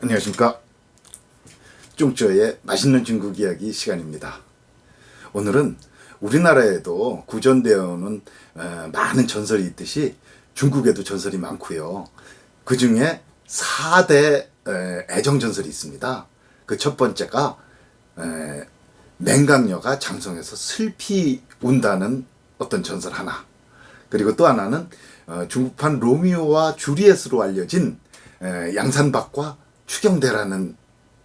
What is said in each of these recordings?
안녕하십니까. 쫑쩌의 맛있는 중국 이야기 시간입니다. 오늘은 우리나라에도 구전되어 오는 어, 많은 전설이 있듯이 중국에도 전설이 많고요. 그 중에 4대 애정 전설이 있습니다. 그 첫 번째가 에, 맹강녀가 장성에서 슬피 운다는 어떤 전설 하나. 그리고 또 하나는 어, 중국판 로미오와 주리엣으로 알려진 에, 양산박과 추경대라는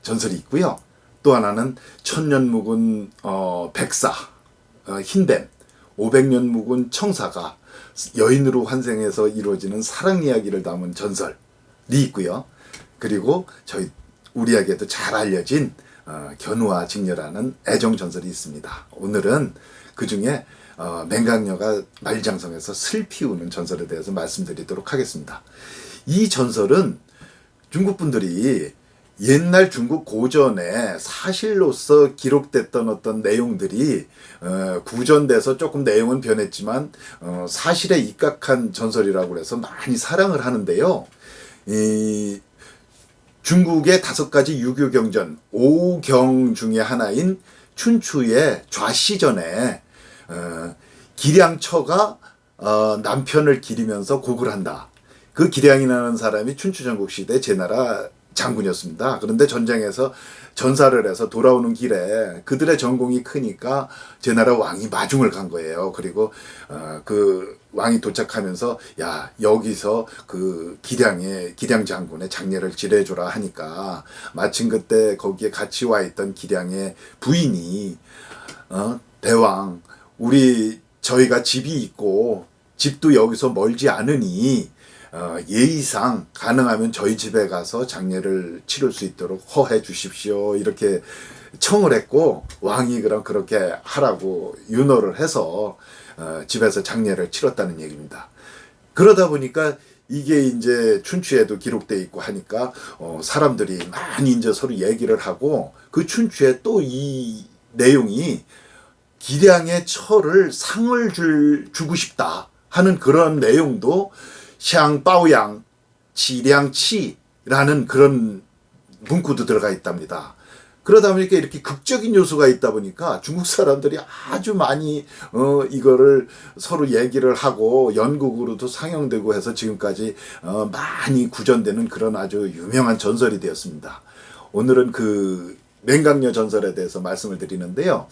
전설이 있고요. 또 하나는 천년 묵은 어, 백사 어, 흰뱀 500년 묵은 청사가 여인으로 환생해서 이루어지는 사랑 이야기를 담은 전설이 있고요. 그리고 저희 우리에게도 잘 알려진 어, 견우와 직녀라는 애정 전설이 있습니다. 오늘은 그 중에 어, 맹강녀가 말장성에서 슬피 우는 전설에 대해서 말씀드리도록 하겠습니다. 이 전설은 중국 분들이 옛날 중국 고전에 사실로서 기록됐던 어떤 내용들이 어, 구전돼서 조금 내용은 변했지만 어, 사실에 입각한 전설이라고 해서 많이 사랑을 하는데요. 이 중국의 다섯 가지 유교 경전 오경 중의 하나인 춘추의 좌시전에 어, 기량처가 어, 남편을 기리면서 곡을 한다. 그 기량이라는 사람이 춘추전국 시대 제 나라 장군이었습니다. 그런데 전쟁에서 전사를 해서 돌아오는 길에 그들의 전공이 크니까 제 나라 왕이 마중을 간 거예요. 그리고 어, 그 왕이 도착하면서 야 여기서 그 기량의 기량 장군의 장례를 지내줘라 하니까 마침 그때 거기에 같이 와 있던 기량의 부인이 어, 대왕 우리 저희가 집이 있고 집도 여기서 멀지 않으니 어, 예의상 가능하면 저희 집에 가서 장례를 치를 수 있도록 허해 주십시오. 이렇게 청을 했고 왕이 그럼 그렇게 하라고 윤호를 해서 어, 집에서 장례를 치렀다는 얘기입니다. 그러다 보니까 이게 이제 춘추에도 기록돼 있고 하니까 어, 사람들이 많이 이제 서로 얘기를 하고 그 춘추에 또 이 내용이 기량의 철을 상을 줄 주고 싶다 하는 그런 내용도 샹바오양 지량치라는 그런 문구도 들어가 있답니다. 그러다 보니까 이렇게 극적인 요소가 있다 보니까 중국 사람들이 아주 많이 어 이거를 서로 얘기를 하고 연극으로도 상영되고 해서 지금까지 어 많이 구전되는 그런 아주 유명한 전설이 되었습니다. 오늘은 그 맹강녀 전설에 대해서 말씀을 드리는데요.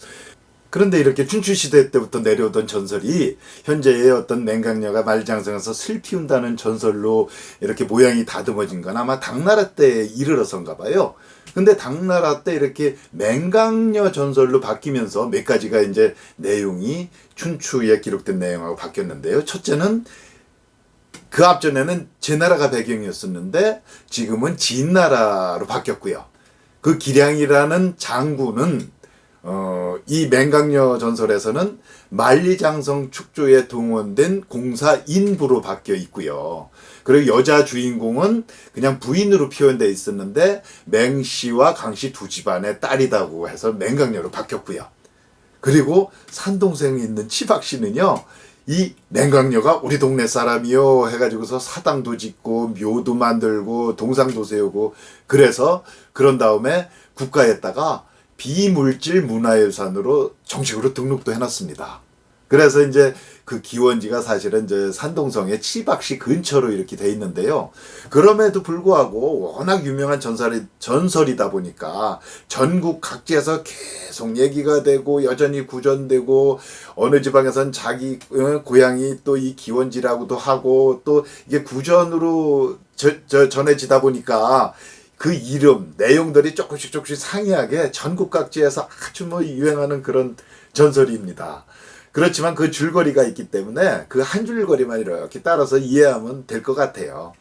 그런데 이렇게 춘추 시대 때부터 내려오던 전설이 현재의 어떤 맹강녀가 말장성에서 슬피 운다는 전설로 이렇게 모양이 다듬어진 건 아마 당나라 때에 이르러서인가 봐요. 근데 당나라 때 이렇게 맹강녀 전설로 바뀌면서 몇 가지가 이제 내용이 춘추에 기록된 내용하고 바뀌었는데요. 첫째는 그 앞전에는 제 나라가 배경이었었는데 지금은 진나라로 바뀌었고요. 그 기량이라는 장군은 어, 이 맹강녀 전설에서는 만리장성 축조에 동원된 공사 인부로 바뀌어 있고요. 그리고 여자 주인공은 그냥 부인으로 표현되어 있었는데 맹씨와 강씨 두 집안의 딸이다고 해서 맹강녀로 바뀌었고요. 그리고 산동생이 있는 치박씨는요. 이 맹강녀가 우리 동네 사람이요 해가지고서 사당도 짓고 묘도 만들고 동상도 세우고 그래서 그런 다음에 국가에다가 비물질 문화유산으로 정식으로 등록도 해놨습니다. 그래서 이제 그 기원지가 사실은 이제 산동성의 치박시 근처로 이렇게 돼 있는데요. 그럼에도 불구하고 워낙 유명한 전설이, 전설이다 보니까 전국 각지에서 계속 얘기가 되고 여전히 구전되고 어느 지방에선 자기 어, 고향이 또 이 기원지라고도 하고 또 이게 구전으로 저, 저 전해지다 보니까 그 이름, 내용들이 조금씩 조금씩 상이하게 전국 각지에서 아주 뭐 유행하는 그런 전설입니다. 그렇지만 그 줄거리가 있기 때문에 그 한 줄거리만 이렇게 따라서 이해하면 될 것 같아요.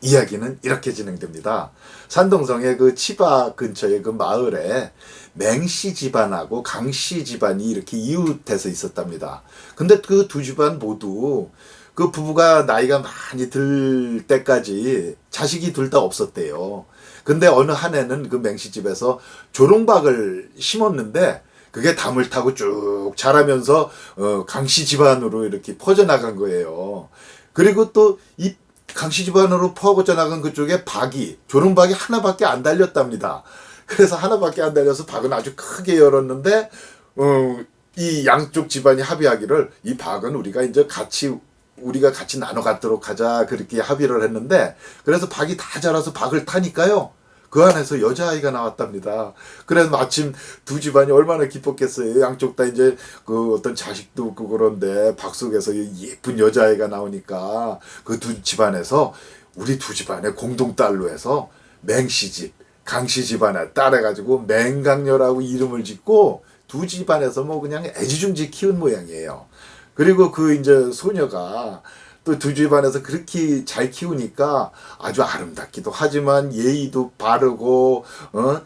이야기는 이렇게 진행됩니다. 산동성의 그 치바 근처의 그 마을에 맹씨 집안하고 강씨 집안이 이렇게 이웃해서 있었답니다. 근데 그 두 집안 모두 그 부부가 나이가 많이 들 때까지 자식이 둘 다 없었대요. 근데 어느 한 해는 그 맹시집에서 조롱박을 심었는데 그게 담을 타고 쭉 자라면서 어, 강씨 집안으로 이렇게 퍼져나간 거예요. 그리고 또 이 강씨 집안으로 포하고자 나간 그쪽에 박이 조롱박이 하나밖에 안 달렸답니다. 그래서 하나밖에 안 달려서 박은 아주 크게 열었는데 어, 이 양쪽 집안이 합의하기를 이 박은 우리가 이제 같이 우리가 같이 나눠 갖도록 하자 그렇게 합의를 했는데 그래서 박이 다 자라서 박을 타니까요. 그 안에서 여자아이가 나왔답니다. 그래서 마침 두 집안이 얼마나 기뻤겠어요. 양쪽 다 이제 그 어떤 자식도 없고 그런데 박 속에서 이 예쁜 여자아이가 나오니까 그 두 집안에서 우리 두 집안의 공동 딸로 해서 맹씨집, 강씨 집안에 따라가지고 맹강녀라고 이름을 짓고 두 집안에서 뭐 그냥 애지중지 키운 모양이에요. 그리고 그 이제 소녀가 또 두 집안에서 그렇게 잘 키우니까 아주 아름답기도 하지만 예의도 바르고 어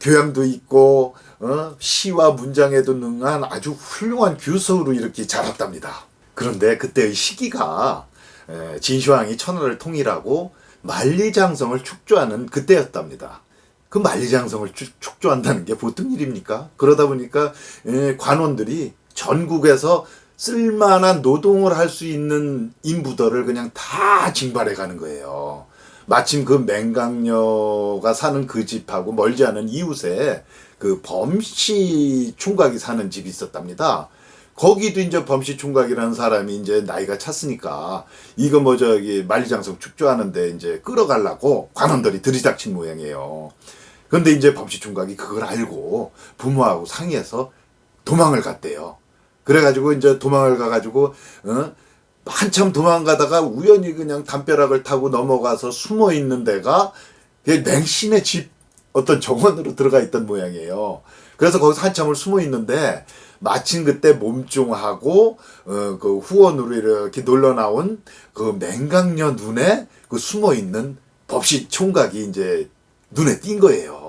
교양도 있고 어 시와 문장에도 능한 아주 훌륭한 교수로 이렇게 자랐답니다. 그런데 그때의 시기가 에, 진시황이 천하를 통일하고 만리장성을 축조하는 그때였답니다. 그 만리장성을 축- 축조한다는 게 보통 일입니까? 그러다 보니까 에, 관원들이 전국에서 쓸만한 노동을 할 수 있는 인부들을 그냥 다 징발해 가는 거예요. 마침 그 맹강녀가 사는 그 집하고 멀지 않은 이웃에 그 범씨 총각이 사는 집이 있었답니다. 거기도 이제 범씨 총각이라는 사람이 이제 나이가 찼으니까 이거 뭐 저기 만리장성 축조하는데 이제 끌어가려고 관원들이 들이닥친 모양이에요. 근데 이제 범씨 총각이 그걸 알고 부모하고 상의해서 도망을 갔대요. 그래가지고 이제 도망을 가가지고 어? 한참 도망가다가 우연히 그냥 담벼락을 타고 넘어가서 숨어 있는 데가 그 맹신의 집 어떤 정원으로 들어가 있던 모양이에요. 그래서 거기서 한참을 숨어 있는데 마침 그때 몸종하고 어, 그 후원으로 이렇게 놀러 나온 그 맹강녀 눈에 그 숨어 있는 법시 총각이 이제 눈에 띈 거예요.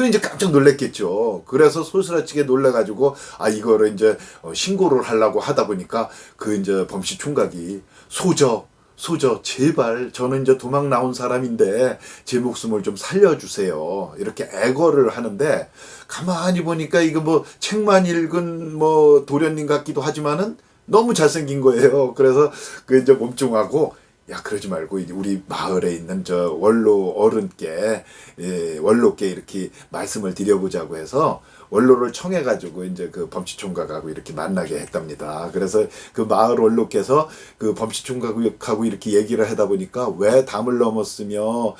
그래 이제 깜짝 놀랐겠죠. 그래서 소스라치게 놀래가지고 아 이거를 이제 어, 신고를 하려고 하다 보니까 그 이제 범씨 총각이 소저 소저 제발 저는 이제 도망 나온 사람인데 제 목숨을 좀 살려주세요 이렇게 애거를 하는데 가만히 보니까 이거 뭐 책만 읽은 뭐 도련님 같기도 하지만은 너무 잘생긴 거예요. 그래서 그 이제 몸종하고 야 그러지 말고 우리 마을에 있는 저 원로 어른께 예, 원로께 이렇게 말씀을 드려보자고 해서 원로를 청해 가지고 이제 그 범시총각하고 이렇게 만나게 했답니다. 그래서 그 마을 원로께서 그 범시총각하고 이렇게 얘기를 하다 보니까 왜 담을 넘었으며 어,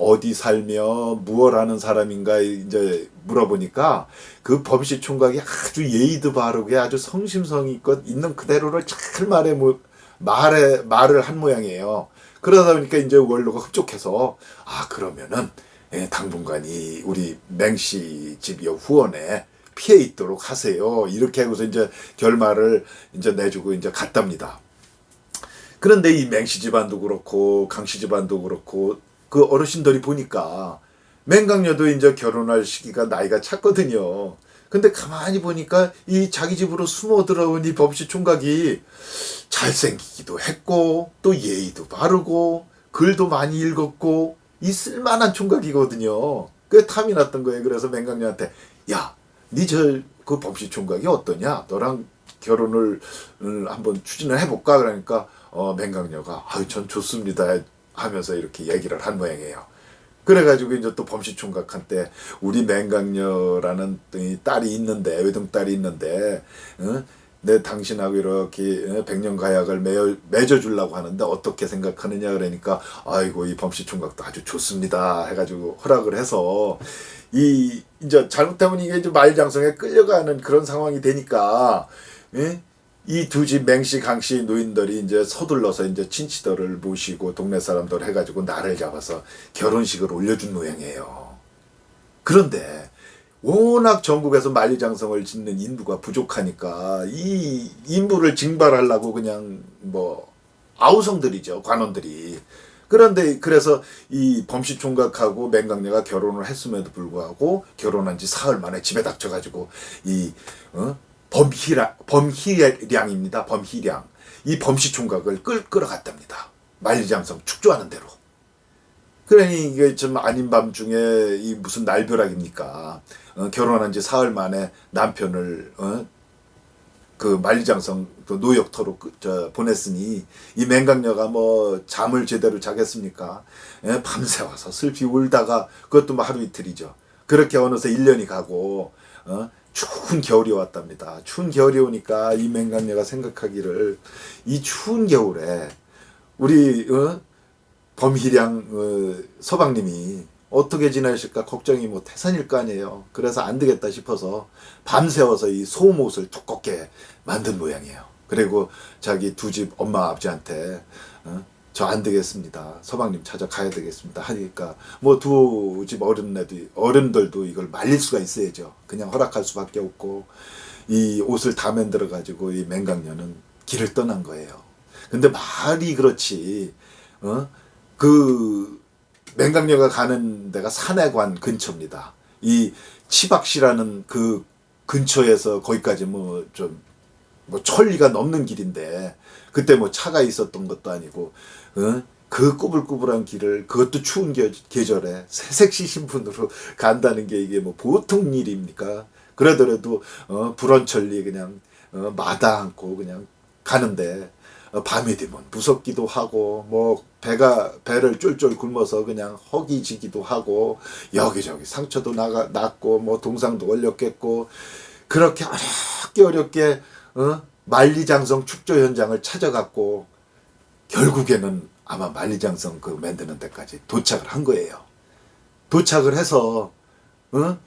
어디 살며 무엇 하는 사람인가 이제 물어보니까 그 범시총각이 아주 예의도 바르게 아주 성심성의껏 있는 그대로를 잘 말해 뭐 말에 말을 한 모양이에요. 그러다 보니까 이제 원로가 흡족해서 아 그러면은 예, 당분간 이 우리 맹씨 집이요 후원에 피해 있도록 하세요. 이렇게 하고서 이제 결말을 이제 내주고 이제 갔답니다. 그런데 이 맹씨 집안도 그렇고 강씨 집안도 그렇고 그 어르신들이 보니까 맹강녀도 이제 결혼할 시기가 나이가 찼거든요. 근데 가만히 보니까 이 자기 집으로 숨어 들어온 이 법시 총각이 잘생기기도 했고 또 예의도 바르고 글도 많이 읽었고 이 쓸만한 총각이거든요. 그 탐이 났던 거예요. 그래서 맹강녀한테 야, 니저그 법시 총각이 어떠냐? 너랑 결혼을 음, 한번 추진을 해볼까? 그러니까 어, 맹강녀가 아유 전 좋습니다 하면서 이렇게 얘기를 한 모양이에요. 그래가지고 이제 또 범시 총각한테 우리 맹강녀라는 이 딸이 있는데 외동 딸이 있는데 어? 내 당신하고 이렇게 어, 백년 가약을 맺어, 맺어주려고 하는데 어떻게 생각하느냐 그러니까 아이고 이 범시 총각도 아주 좋습니다 해가지고 허락을 해서 이 이제 잘못하면 이게 이제 말장성에 끌려가는 그런 상황이 되니까 예? 이 두 집 맹씨 강씨 노인들이 이제 서둘러서 이제 친치들을 모시고 동네 사람들 해가지고 날을 잡아서 결혼식을 올려준 모양이에요. 그런데 워낙 전국에서 만리장성을 짓는 인부가 부족하니까 이 인부를 징발하려고 그냥 뭐 아우성들이죠 관원들이 그런데 그래서 이 범씨 총각하고 맹강녀가 결혼을 했음에도 불구하고 결혼한 지 사흘 만에 집에 닥쳐가지고 이 어? 범희량 범희량입니다 범희량 이 범씨 총각을 끌 끌어갔답니다 만리장성 축조하는 대로 그러니 이게 좀 아닌 밤 중에 이 무슨 날벼락입니까? 어, 결혼한 지 사흘 만에 남편을 어? 그 만리장성 그 노역터로 그, 저 보냈으니 이 맹강녀가 뭐 잠을 제대로 자겠습니까? 예, 밤새 와서 슬피 울다가 그것도 뭐 하루 이틀이죠. 그렇게 어느새 1년이 가고 어? 추운 겨울이 왔답니다. 추운 겨울이 오니까 이 맹강녀가 생각하기를 이 추운 겨울에 우리 어? 범희량 어, 서방님이 어떻게 지내실까 걱정이 뭐 태산일 거 아니에요. 그래서 안 되겠다 싶어서 밤새워서 이 소옷을 두껍게 만든 모양이에요. 그리고 자기 두 집 엄마 아버지한테 어? 저 안 되겠습니다. 서방님 찾아가야 되겠습니다. 하니까 뭐 두 집 어른네도 어른들도 이걸 말릴 수가 있어야죠. 그냥 허락할 수밖에 없고 이 옷을 다 만들어 가지고 이 맹강녀는 길을 떠난 거예요. 근데 말이 그렇지. 어? 그 맹강녀가 가는 데가 산해관 근처입니다. 이 치박시라는 그 근처에서 거기까지 뭐좀 뭐 천리가 넘는 길인데 그때 뭐 차가 있었던 것도 아니고 어? 그 꾸불꾸불한 길을 그것도 추운 겨- 계절에 새색시 신분으로 간다는 게 이게 뭐 보통 일입니까? 그러더라도 어, 불원천리 그냥 어, 마다 않고 그냥 가는데 어, 밤이 되면 무섭기도 하고 뭐 배가 배를 쫄쫄 굶어서 그냥 허기지기도 하고 여기저기 상처도 나가 났고 뭐 동상도 걸렸겠고 그렇게 어렵게 어렵게 어? 만리장성 축조 현장을 찾아갔고 결국에는 아마 만리장성 그 만드는 데까지 도착을 한 거예요. 도착을 해서 어?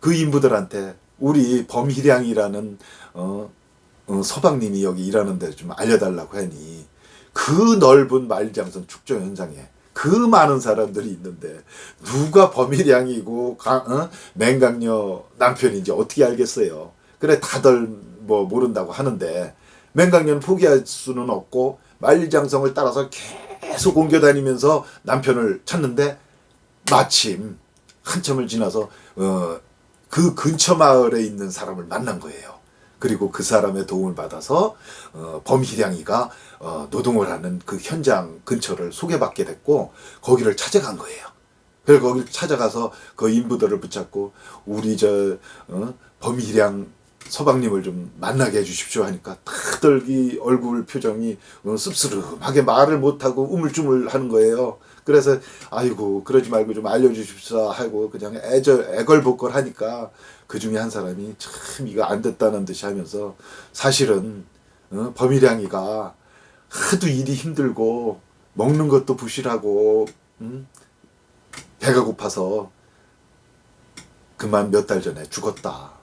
그 인부들한테 우리 범희량이라는 어, 어, 서방님이 여기 일하는 데를 좀 알려달라고 하니 그 넓은 만리장성 축조 현장에 그 많은 사람들이 있는데 누가 범일양이고 가- 어? 맹강녀 남편인지 어떻게 알겠어요. 그래 다들 뭐 모른다고 하는데 맹강녀는 포기할 수는 없고 만리장성을 따라서 계속 옮겨 다니면서 남편을 찾는데 마침 한참을 지나서 어, 그 근처 마을에 있는 사람을 만난 거예요. 그리고 그 사람의 도움을 받아서 어, 범희량이가 어, 노동을 하는 그 현장 근처를 소개받게 됐고 거기를 찾아간 거예요. 그래서 거기를 찾아가서 그 인부들을 붙잡고 우리 저 어, 범희량 서방님을 좀 만나게 해주십시오 하니까 다들 이 얼굴 표정이 어, 씁쓸하게 말을 못하고 우물쭈물 하는 거예요. 그래서 아이고 그러지 말고 좀 알려주십사 하고 그냥 애절 애걸복걸 하니까 그 중에 한 사람이 참 이거 안 됐다는 듯이 하면서 사실은 어, 범일양이가 하도 일이 힘들고 먹는 것도 부실하고 음? 배가 고파서 그만 몇 달 전에 죽었다.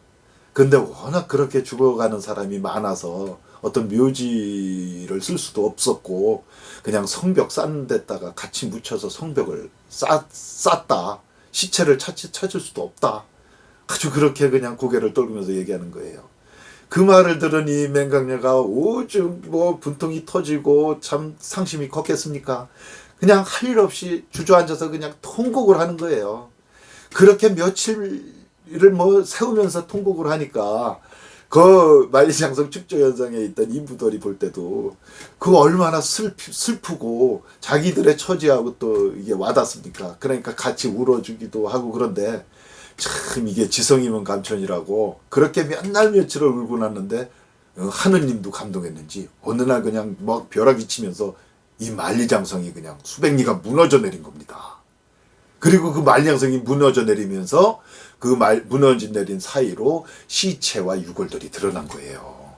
근데 워낙 그렇게 죽어가는 사람이 많아서 어떤 묘지를 쓸 수도 없었고 그냥 성벽 쌓는 데다가 같이 묻혀서 성벽을 쌓, 쌌다. 시체를 찾, 찾을 수도 없다. 아주 그렇게 그냥 고개를 떨구면서 얘기하는 거예요. 그 말을 들으니 맹강녀가 오죽 뭐 분통이 터지고 참 상심이 컸겠습니까? 그냥 할 일 없이 주저앉아서 그냥 통곡을 하는 거예요. 그렇게 며칠 을뭐 세우면서 통곡을 하니까 그 만리장성 축조 현장에 있던 인부들이 볼 때도 그 얼마나 슬피, 슬프고 자기들의 처지하고 또 이게 와닿습니까? 그러니까 같이 울어주기도 하고 그런데 참 이게 지성이면 감천이라고 그렇게 몇날 며칠을 울고 났는데 어, 하느님도 감동했는지 어느 날 그냥 막 벼락이 치면서 이 만리장성이 그냥 수백 리가 무너져 내린 겁니다. 그리고 그 만리장성이 무너져 내리면서 그 말, 무너져 내린 사이로 시체와 유골들이 드러난 거예요.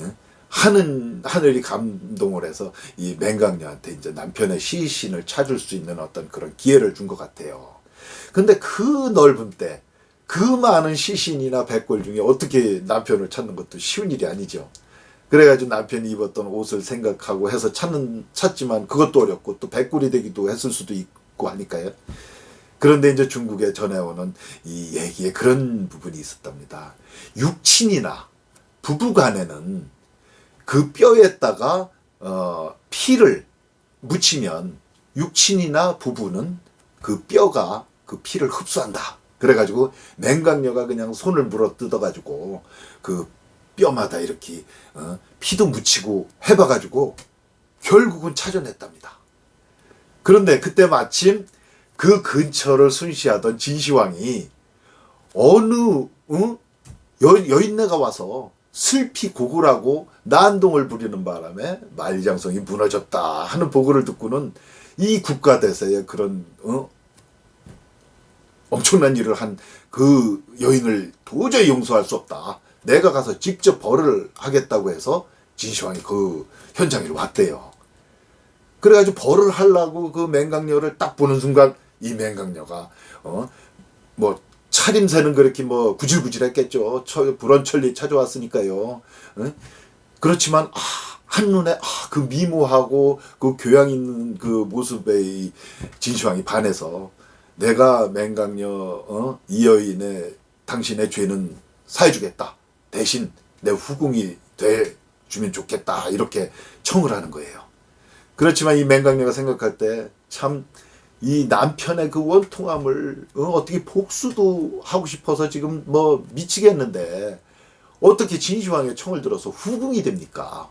예? 하는 하늘이 감동을 해서 이 맹강녀한테 이제 남편의 시신을 찾을 수 있는 어떤 그런 기회를 준 것 같아요. 근데 그 넓은 때, 그 많은 시신이나 백골 중에 어떻게 남편을 찾는 것도 쉬운 일이 아니죠. 그래가지고 남편이 입었던 옷을 생각하고 해서 찾는, 찾지만 그것도 어렵고 또 백골이 되기도 했을 수도 있고 하니까요. 그런데 이제 중국에 전해오는 이 얘기에 그런 부분이 있었답니다. 육친이나 부부 간에는 그 뼈에다가 어, 피를 묻히면 육친이나 부부는 그 뼈가 그 피를 흡수한다. 그래가지고 맹강녀가 그냥 손을 물어 뜯어가지고 그 뼈마다 이렇게 어, 피도 묻히고 해봐가지고 결국은 찾아냈답니다. 그런데 그때 마침 그 근처를 순시하던 진시황이 어느 응? 여, 여인네가 와서 슬피 고굴하고 난동을 부리는 바람에 만리장성이 무너졌다 하는 보고를 듣고는 이 국가대사의 그런 어? 엄청난 일을 한 그 여인을 도저히 용서할 수 없다. 내가 가서 직접 벌을 하겠다고 해서 진시황이 그 현장에 왔대요. 그래가지고 벌을 하려고 그 맹강녀를 딱 보는 순간 이 맹강녀가 어 뭐 차림새는 그렇게 뭐 구질구질했겠죠. 처, 불원천리 찾아왔으니까요. 응? 그렇지만 아, 한눈에 아, 그 미모하고 그 교양 있는 그 모습에 이 진시황이 반해서 내가 맹강녀 어? 이 여인의 당신의 죄는 사해주겠다. 대신 내 후궁이 돼 주면 좋겠다. 이렇게 청을 하는 거예요. 그렇지만 이 맹강녀가 생각할 때참 이 남편의 그 원통함을 어, 떻게 복수도 하고 싶어서 지금 뭐 미치겠는데 어떻게 진시황의 청을 들어서 후궁이 됩니까?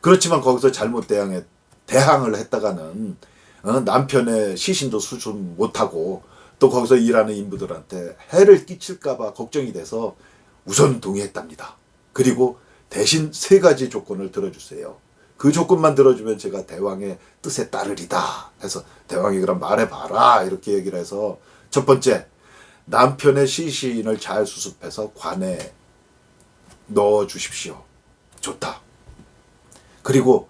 그렇지만 거기서 잘못 대항해 대항을 했다가는 어, 남편의 시신도 수준 못하고 또 거기서 일하는 인부들한테 해를 끼칠까봐 걱정이 돼서 우선 동의했답니다. 그리고 대신 세 가지 조건을 들어주세요. 그 조건만 들어주면 제가 대왕의 뜻에 따르리다 해서 대왕이 그럼 말해봐라 이렇게 얘기를 해서 첫 번째 남편의 시신을 잘 수습해서 관에 넣어 주십시오. 좋다. 그리고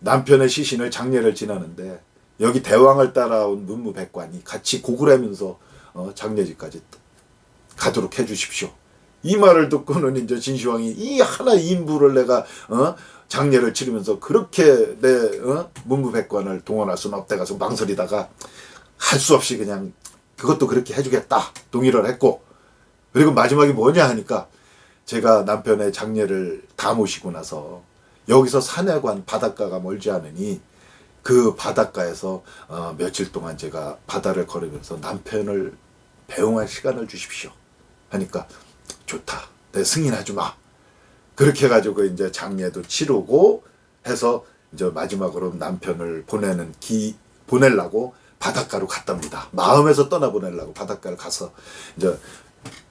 남편의 시신을 장례를 지나는데 여기 대왕을 따라온 문무백관이 같이 고글하면서 어, 장례지까지 가도록 해주십시오. 이 말을 듣고는 이제 진시황이 이 하나 인부를 내가 어, 장례를 치르면서 그렇게 내 어, 문무백관을 동원할 수는 없다 가서 망설이다가 할 수 없이 그냥 그것도 그렇게 해주겠다 동의를 했고 그리고 마지막에 뭐냐 하니까 제가 남편의 장례를 다 모시고 나서 여기서 산해관 바닷가가 멀지 않으니 그 바닷가에서 어, 며칠 동안 제가 바다를 걸으면서 남편을 배웅할 시간을 주십시오. 하니까 좋다. 내 승인하지 마. 그렇게 해가지고 이제 장례도 치르고 해서 이제 마지막으로 남편을 보내는 기 보내려고 바닷가로 갔답니다. 마음에서 떠나 보내려고 바닷가를 가서 이제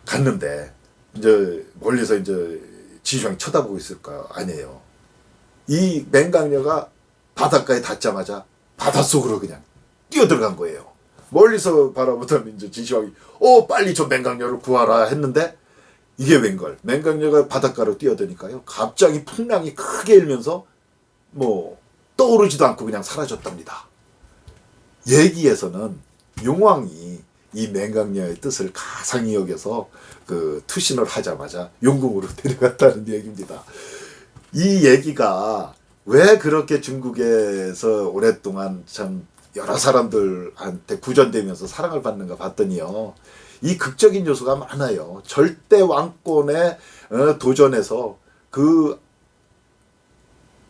갔는데 이제 멀리서 이제 지주왕 쳐다보고 있을 거 아니에요. 이 맹강녀가 바닷가에 닿자마자 바닷속으로 그냥 뛰어들어간 거예요. 멀리서 바라보던 이제 진시황이 어 빨리 저 맹강녀를 구하라 했는데 이게 웬걸 맹강녀가 바닷가로 뛰어드니까요 갑자기 풍랑이 크게 일면서 뭐 떠오르지도 않고 그냥 사라졌답니다. 얘기에서는 용왕이 이 맹강녀의 뜻을 가상히 여겨서 그 투신을 하자마자 용궁으로 데려갔다는 얘기입니다. 이 얘기가 왜 그렇게 중국에서 오랫동안 참 여러 사람들한테 구전되면서 사랑을 받는가 봤더니요. 이 극적인 요소가 많아요. 절대 왕권의 어, 도전에서 그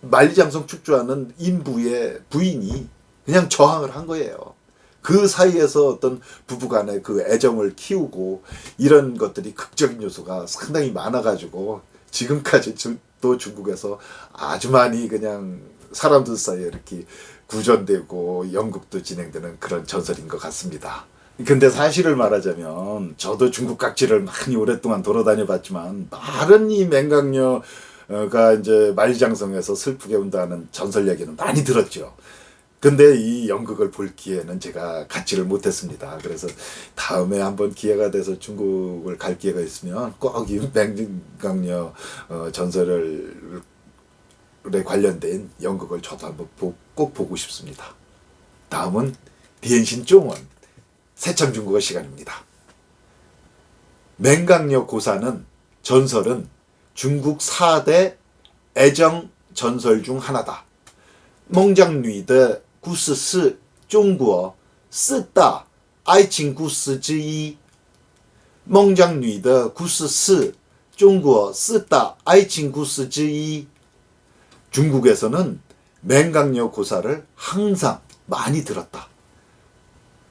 만리장성 축조하는 인부의 부인이 그냥 저항을 한 거예요. 그 사이에서 어떤 부부간의 그 애정을 키우고 이런 것들이 극적인 요소가 상당히 많아가지고 지금까지 또 중국에서 아주 많이 그냥 사람들 사이에 이렇게 구전되고 연극도 진행되는 그런 전설인 것 같습니다. 근데 사실을 말하자면 저도 중국 각지를 많이 오랫동안 돌아다녀 봤지만 말은 이 맹강녀가 이제 만리장성에서 슬프게 운다는 전설 얘기는 많이 들었죠. 근데 이 연극을 볼 기회는 제가 갖지를 못했습니다. 그래서 다음에 한번 기회가 돼서 중국을 갈 기회가 있으면 꼭 이 맹강녀 어, 전설을 에 관련된 연극을 저도 한번 꼭 보고 싶습니다. 다음은 디엔신 종원 새참 중국어 시간입니다. 맹강녀 고사는 전설은 중국 4대 애정 전설 중 하나다. 몽장류의 故事是中国四大爱情故事之一。孟姜女的故事是中国四大爱情故事之一。 중국에서는 맹강녀 고사를 항상 많이 들었다.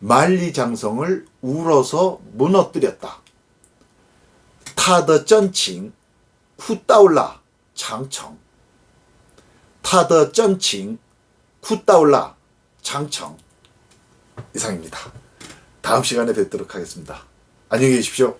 만리장성을 울어서 무너뜨렸다. 타더 쩐칭 쿠따올라 장청 타더 쩐칭 쿠따올라 장청 이상입니다. 다음 시간에 뵙도록 하겠습니다. 안녕히 계십시오.